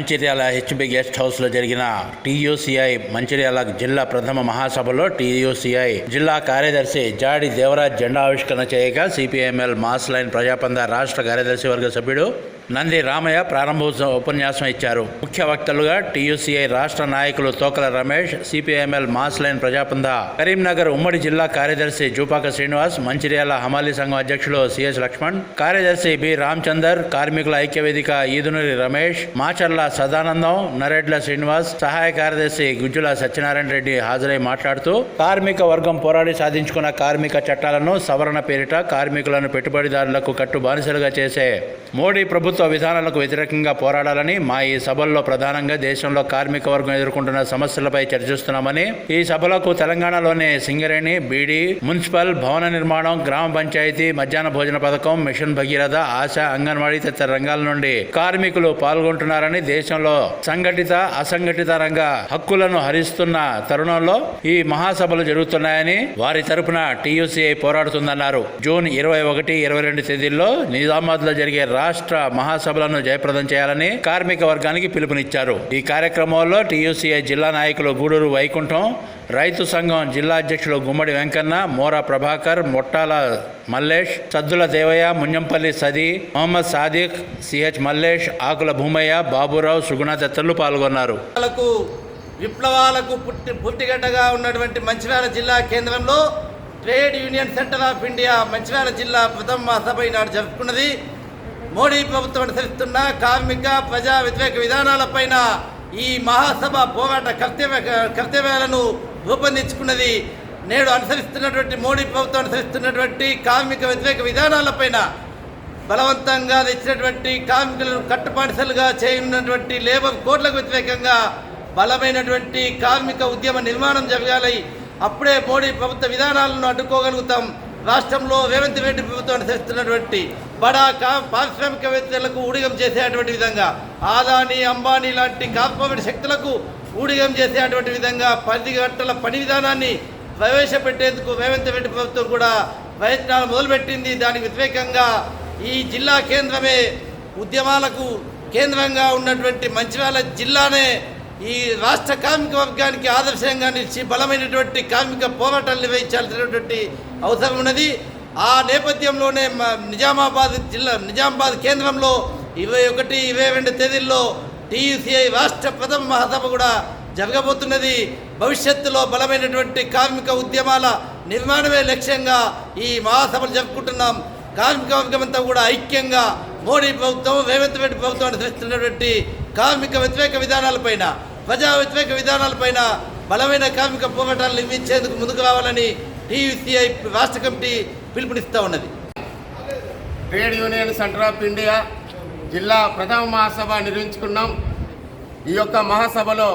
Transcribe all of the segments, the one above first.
Mancherial HB guest హౌస్లో జరిగిన TUCI Mancherial జిల్లా ప్రథమ మహాసభలో టీయూసీఐ జిల్లా కార్యదర్శి జాడి దేవరాజ్ జెండా ఆవిష్కరణ చేయగా సిపిఎంఎల్ మాస్ లైన్ ప్రజాపంద రాష్ట్ర కార్యదర్శి వర్గ సభ్యుడు నంది రామయ్య ప్రారంభోత్సవ ఉపన్యాసం ఇచ్చారు. ముఖ్య వక్తలుగా టీయూసీఐ రాష్ట్ర నాయకులు Tokala Ramesh CPIML mass line Prajapantha Karimnagar ఉమ్మడి జిల్లా కార్యదర్శి జూపాక శ్రీనివాస్ మంచిర్యాల హమాలీ సంఘం అధ్యక్షులు సిఎస్ లక్ష్మణ్ కార్యదర్శి బి రామచందర్ కార్మికుల ఐక్య వేదిక ఈదునూరి రమేష్ మాచర్ల సదానందం నరేడ్ల శ్రీనివాస్ సహాయ కార్యదర్శి గుజ్జుల సత్యనారాయణ రెడ్డి హాజరై మాట్లాడుతూ కార్మిక వర్గం పోరాడి సాధించుకున్న కార్మిక చట్టాలను సవరణ పేరిట కార్మికులను పెట్టుబడిదారులకు కట్టు బానిసలుగా చేసే మోడీ ప్రభుత్వ విధానాలకు వ్యతిరేకంగా పోరాడాలని మా ఈ సభల్లో ప్రధానంగా దేశంలో కార్మిక వర్గం ఎదుర్కొంటున్న సమస్యలపై చర్చిస్తున్నామని ఈ సభలకు తెలంగాణలోని సింగరేణి బీడీ మున్సిపల్ భవన నిర్మాణం గ్రామ పంచాయతీ మధ్యాహ్న భోజన పథకం మిషన్ భగీరథ ఆశ అంగన్వాడీ తదితర రంగాల నుండి కార్మికులు పాల్గొంటున్నారని దేశంలో సంఘటిత అసంఘటిత రంగ హక్కులను హరిస్తున్న తరుణంలో ఈ మహాసభలు జరుగుతున్నాయని వారి తరపున టీయూసీఐ పోరాడుతుందన్నారు. జూన్ ఇరవై ఒకటి ఇరవై రెండు తేదీల్లో నిజామాబాద్లో జరిగే రాష్ట్ర మహాసభలను జయప్రదం చేయాలని కార్మిక వర్గానికి పిలుపునిచ్చారు. ఈ కార్యక్రమంలో టీయూసీఐ జిల్లా నాయకులు గూడూరు వైకుంఠం రైతు సంఘం జిల్లా అధ్యక్షులు గుమ్మడి వెంకన్న మోరా ప్రభాకర్ మొట్టాల మల్లేష్ సద్దుల దేవయ్య మున్యంపల్లి సది మొహమ్మద్ సాదిక్ సిహెచ్ మల్లేష్ ఆకుల భూమయ్య బాబురావు సుగుణ తదితరులు పాల్గొన్నారు. విప్లవాలకు విప్లవాలకు పుట్టి పుట్టిగడ్డగా ఉన్నటువంటి మంచిర్యాల జిల్లా కేంద్రంలో trade union centre of India Mancherial జిల్లా ప్రథమ సభ ఈనాడు జరుపుకున్నది. మోడీ ప్రభుత్వం అనుసరిస్తున్న కార్మిక ప్రజా వ్యతిరేక విధానాలపైన ఈ మహాసభ పోరాట కర్తవ్య కర్తవ్యాలను రూపొందించుకున్నది నేడు అనుసరిస్తున్నటువంటి మోడీ ప్రభుత్వం అనుసరిస్తున్నటువంటి కార్మిక వ్యతిరేక విధానాలపైన బలవంతంగా తెచ్చినటువంటి కార్మికులను కట్టుపాటిసలుగా చేయనున్నటువంటి లేబర్ కోడ్లకు వ్యతిరేకంగా బలమైనటువంటి కార్మిక ఉద్యమ నిర్మాణం జరగాలి. అప్పుడే మోడీ ప్రభుత్వ విధానాలను అడ్డుకోగలుగుతాం. రాష్ట్రంలో రేవంత్ రెడ్డి ప్రభుత్వం అనుసరిస్తున్నటువంటి బడా కా పారిశ్రామికవేత్తలకు ఊడిగం చేసేటువంటి విధంగా ఆదాని అంబానీ లాంటి కార్పొరేట్ శక్తులకు ఊడిగం చేసేటువంటి విధంగా పది గంటల పని విధానాన్ని ప్రవేశపెట్టేందుకు రేవంత్ రెడ్డి ప్రభుత్వం కూడా ప్రయత్నాలు మొదలుపెట్టింది. దానికి వ్యతిరేకంగా ఈ జిల్లా కేంద్రమే ఉద్యమాలకు కేంద్రంగా ఉన్నటువంటి మంచిర్యాల జిల్లానే ఈ రాష్ట్ర కార్మిక వర్గానికి ఆదర్శంగా నిలిచి బలమైనటువంటి కార్మిక పోరాటాలు నిర్వహించాల్సినటువంటి అవసరం ఉన్నది. ఆ నేపథ్యంలోనే మ- నిజామాబాద్ జిల్లా నిజామాబాద్ కేంద్రంలో ఇరవై ఒకటి ఇరవై రెండు తేదీల్లో టీయూసీఐ రాష్ట్ర ప్రథమ మహాసభ కూడా జరగబోతున్నది. భవిష్యత్తులో బలమైనటువంటి కార్మిక ఉద్యమాల నిర్మాణమే లక్ష్యంగా ఈ మహాసభలు జరుపుకుంటున్నాం. కార్మిక వర్గం అంతా కూడా ఐక్యంగా మోడీ ప్రభుత్వం రేవంత్ రెడ్డి ప్రభుత్వం అనుసరిస్తున్నటువంటి కార్మిక వ్యతిరేక విధానాలపైన ప్రజా వ్యతిరేక విధానాలపైన బలమైన కార్మిక పోరాటాలు నిర్మించేందుకు ముందుకు రావాలని టీయూసీఐ రాష్ట్ర కమిటీ పిలుపునిస్తూ ఉన్నది. Trade union centre of India జిల్లా ప్రథమ మహాసభ నిర్వహించుకున్నాం. ఈ యొక్క మహాసభలో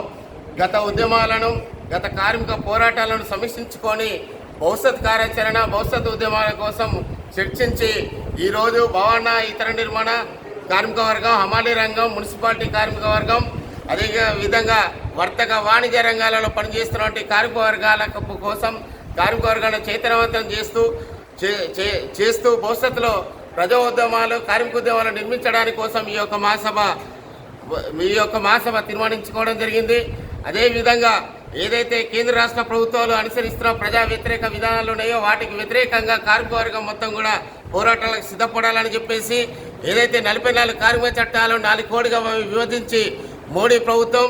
గత ఉద్యమాలను గత కార్మిక పోరాటాలను సమీక్షించుకొని భవిష్యత్ కార్యాచరణ భవిష్యత్ ఉద్యమాల కోసం చర్చించి ఈరోజు భవన ఇతర నిర్మాణ కార్మిక వర్గం హమాలీ రంగం మున్సిపాలిటీ కార్మిక వర్గం అదే విధంగా వర్తక వాణిజ్య రంగాలలో పనిచేస్తున్నటువంటి కార్మిక వర్గాల కోసం కార్మిక వర్గాన్ని చైతన్యవంతం చేస్తూ చేస్తూ భవిష్యత్తులో ప్రజా ఉద్యమాలు కార్మిక ఉద్యమాలు నిర్మించడానికి కోసం ఈ యొక్క మహాసభ మీ యొక్క మహాసభ తీర్మానించుకోవడం జరిగింది. అదేవిధంగా ఏదైతే కేంద్ర రాష్ట్ర ప్రభుత్వాలు అనుసరిస్తున్న ప్రజా వ్యతిరేక విధానాలు ఉన్నాయో వాటికి వ్యతిరేకంగా కార్మిక వర్గం మొత్తం కూడా పోరాటాలకు సిద్ధపడాలని చెప్పేసి ఏదైతే నలభై నాలుగు కార్మిక చట్టాలు నాలుగు కోడిగా విభజించి మోడీ ప్రభుత్వం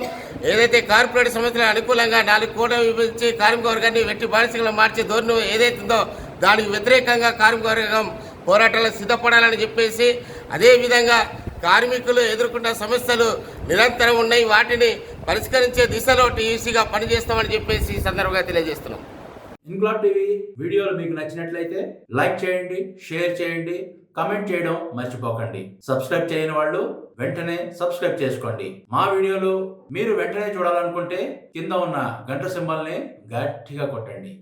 ఏదైతే కార్పొరేట్ సంస్థలకు అనుకూలంగా నాలుగు కోట్ల విభజించి కార్మిక వర్గాన్ని వెట్టి బానిసగా మార్చే ధోరణి ఏదైతుందో దానికి వ్యతిరేకంగా కార్మిక వర్గం పోరాటాలకు సిద్ధపడాలని చెప్పేసి అదేవిధంగా కార్మికులు ఎదుర్కొన్న సమస్యలు నిరంతరం ఉన్నాయి. వాటిని పరిష్కరించే దిశలో టీయూసీగా పనిచేస్తామని చెప్పేసి ఈ సందర్భంగా తెలియజేస్తున్నాం. ఇన్క్లాబ్ టీవీ వీడియోలు మీకు నచ్చినట్లయితే లైక్ చేయండి షేర్ చేయండి కమెంట్ చేయడం మర్చిపోకండి. సబ్స్క్రైబ్ చేయని వాళ్ళు వెంటనే సబ్స్క్రైబ్ చేసుకోండి. మా వీడియోలు మీరు వెంటనే చూడాలనుకుంటే కింద ఉన్న గంట సింబల్ని గట్టిగా కొట్టండి.